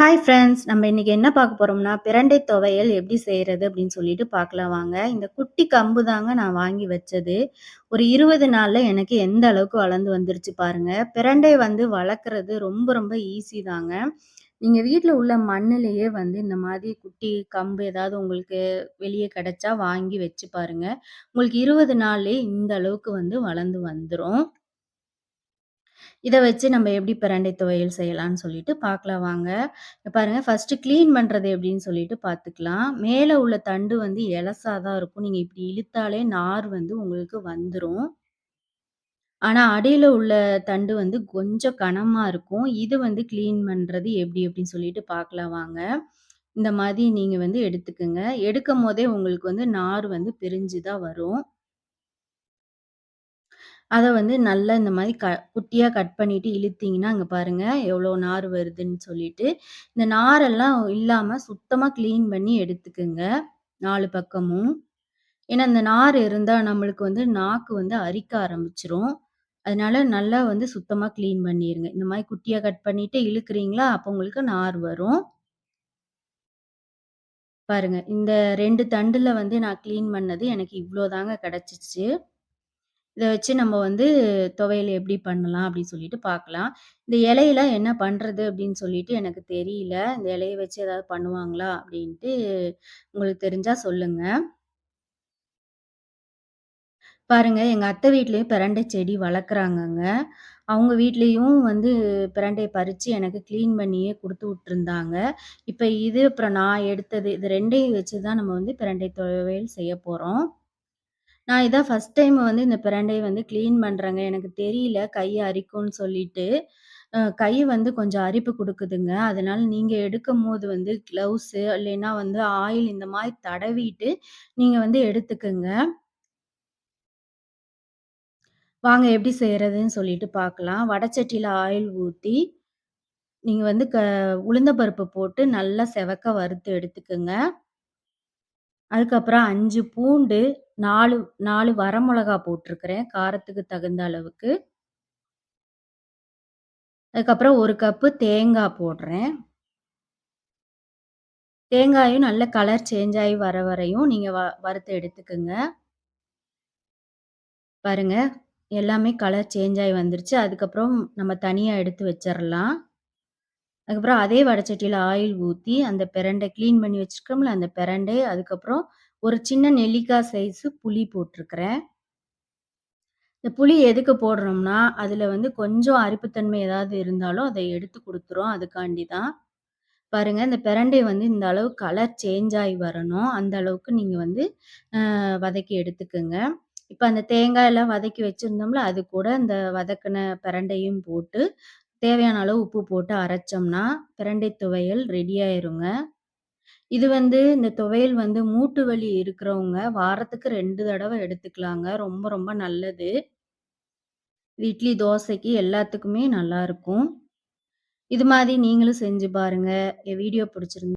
Hi friends. நம்ம இன்றைக்கி என்ன பார்க்க போகிறோம்னா பிரண்டை துவையல் எப்படி செய்கிறது அப்படின்னு சொல்லிட்டு பார்க்கலாம் வாங்க. இந்த குட்டி கம்பு தாங்க நான் வாங்கி வச்சது. ஒரு இருபது நாளில் எனக்கு எந்த அளவுக்கு வளர்ந்து வந்துருச்சு பாருங்க. பிரண்டை வந்து வளர்க்குறது ரொம்ப ரொம்ப ஈஸி தாங்க. நீங்கள் வீட்டில் உள்ள மண்ணிலேயே வந்து இந்த மாதிரி குட்டி கம்பு ஏதாவது உங்களுக்கு வெளியே கிடச்சா வாங்கி வச்சு பாருங்கள் உங்களுக்கு இருபது நாள்லேயே இந்த அளவுக்கு வந்து வளர்ந்து வந்துடும் இதை வச்சு நம்ம எப்படி பிரண்டை துவையல் செய்யலாம்னு சொல்லிட்டு பார்க்கலாம் வாங்க. இங்க பாருங்க ஃபர்ஸ்ட் கிளீன் பண்றது எப்படின்னு சொல்லிட்டு பார்த்துக்கலாம். மேலே உள்ள தண்டு வந்து எலசா தான் இருக்கும். நீங்க இப்படி இழுத்தாலே நார் வந்து உங்களுக்கு வந்துடும் ஆனா அடியில உள்ள தண்டு வந்து கொஞ்சம் கனமா இருக்கும். இது வந்து கிளீன் பண்றது எப்படி அப்படின்னு சொல்லிட்டு பார்க்கலாம் வாங்க. இந்த மாதிரி நீங்க வந்து எடுத்துக்கங்க. எடுக்கும்போதே உங்களுக்கு வந்து நார் வந்து பிரிஞ்சு தான் வரும். அத வந்து நல்லா இந்த மாரி க குட்டியா கட் பண்ணிட்டு இழுத்தீங்கன்னா, அங்க பாருங்க எவ்வளோ நார் வருதுன்னு சொல்லிட்டு. இந்த நாரெல்லாம் இல்லாம சுத்தமா கிளீன் பண்ணி எடுத்துக்கங்க, 4 பக்கமும். ஏன்னா, இந்த நார் இருந்தா நம்மளுக்கு வந்து நாக்கு வந்து அரிக்க ஆரம்பிச்சுரும். அதனால நல்லா வந்து சுத்தமா கிளீன் பண்ணிருங்க. இந்த மாரி குட்டியா கட் பண்ணிட்டு இழுக்குறீங்களா, அப்போ உங்களுக்கு நார் வரும். பாருங்க, இந்த 2 தண்டுல வந்து நான் கிளீன் பண்ணது எனக்கு இவ்ளோ தாங்க இதை வச்சு நம்ம வந்து துவையல் எப்படி பண்ணலாம் அப்படின்னு சொல்லிட்டு பார்க்கலாம். இந்த இலையில என்ன பண்ணுறது அப்படின்னு சொல்லிட்டு எனக்கு தெரியல. இந்த இலையை வச்சு ஏதாவது பண்ணுவாங்களா? அப்படின்ட்டு உங்களுக்கு தெரிஞ்சால் சொல்லுங்க. பாருங்கள் எங்கள் அத்தை வீட்லேயும் பிரண்டை செடி வளர்க்குறாங்கங்க. அவங்க வீட்லேயும் வந்து பிரண்டையை பறித்து எனக்கு க்ளீன் பண்ணியே கொடுத்து விட்டுருந்தாங்க. இப்போ இது அப்புறம் நான் எடுத்தது இது ரெண்டையும் வச்சு தான் நம்ம வந்து பிரண்டை துவையல் செய்ய போகிறோம் நான் இதான் ஃபர்ஸ்ட் டைம் வந்து இந்த பிரண்டைய வந்து கிளீன் பண்றேங்க. எனக்கு தெரியல கை அரிக்கும்ன்னு சொல்லிட்டு. அ கை வந்து கொஞ்சம் அரிப்பு குடுக்குதுங்க. அதனால நீங்க எடுக்கும்போது வந்து க்ளவுஸு இல்லைன்னா வந்து ஆயில் இந்த மாரி தடவிட்டு நீங்க வந்து எடுத்துக்கங்க. வாங்க எப்படி செய்றதுன்னு சொல்லிட்டு பார்க்கலாம். வடச்சட்டியில ஆயில் ஊத்தி, நீங்க வந்து க உளுந்த பருப்பு போட்டு நல்லா செவக்க வறுத்து எடுத்துக்கங்க. அதுக்கப்புறம் 5 பூண்டு, 4 4 வரமிளகா போட்டிருக்கிறேன். காரத்துக்கு தகுந்த அளவுக்கு. அதுக்கப்புறம் 1 கப்பு தேங்கா போடுறேன். தேங்காயும் நல்ல கலர் சேஞ்ச் ஆயி வர வரையும் நீங்க வ வறுத்து எடுத்துக்கங்க. பாருங்க, எல்லாமே கலர் சேஞ்ச் ஆயி வந்துருச்சு. அதுக்கப்புறம் நம்ம தனியா எடுத்து வச்சிடலாம் அதுக்கப்புறம் அதே வடைச்சட்டியில் ஆயில் ஊற்றி அந்த பிரண்டை கிளீன் பண்ணி வச்சுருக்கோம்ல அந்த பிரண்டை, அதுக்கப்புறம் ஒரு சின்ன நெல்லிக்காய் சைஸு புளி போட்டிருக்கிறேன். இந்த புளி எதுக்கு போடுறோம்னா, அதில் வந்து கொஞ்சம் அரிப்புத்தன்மை ஏதாவது இருந்தாலும் அதை எடுத்து கொடுத்துரும் அதுக்காண்டி தான். பாருங்கள் இந்த பிரண்டை வந்து இந்த அளவு கலர் சேஞ்ச் ஆகி வரணும். அந்த அளவுக்கு நீங்கள் வந்து வதக்கி எடுத்துக்கங்க. இப்போ அந்த தேங்காய் எல்லாம் வதக்கி வச்சுருந்தோம்ல அது கூட அந்த வதக்குன பிரண்டையும் போட்டு, தேவையான அளவு உப்பு போட்டு அரைச்சோம்னா, பிரண்டை துவையல் ரெடி ஆயிருங்க. இது வந்து இந்த துவையல் வந்து மூட்டு வலி இருக்கிறவங்க வாரத்துக்கு ரெண்டு தடவை எடுத்துக்கலாங்க. ரொம்ப ரொம்ப நல்லது. இட்லி, தோசைக்கு எல்லாத்துக்குமே நல்லா இருக்கும் இது மாதிரி நீங்களும் செஞ்சு பாருங்க. என் வீடியோ பிடிச்சிருந்தா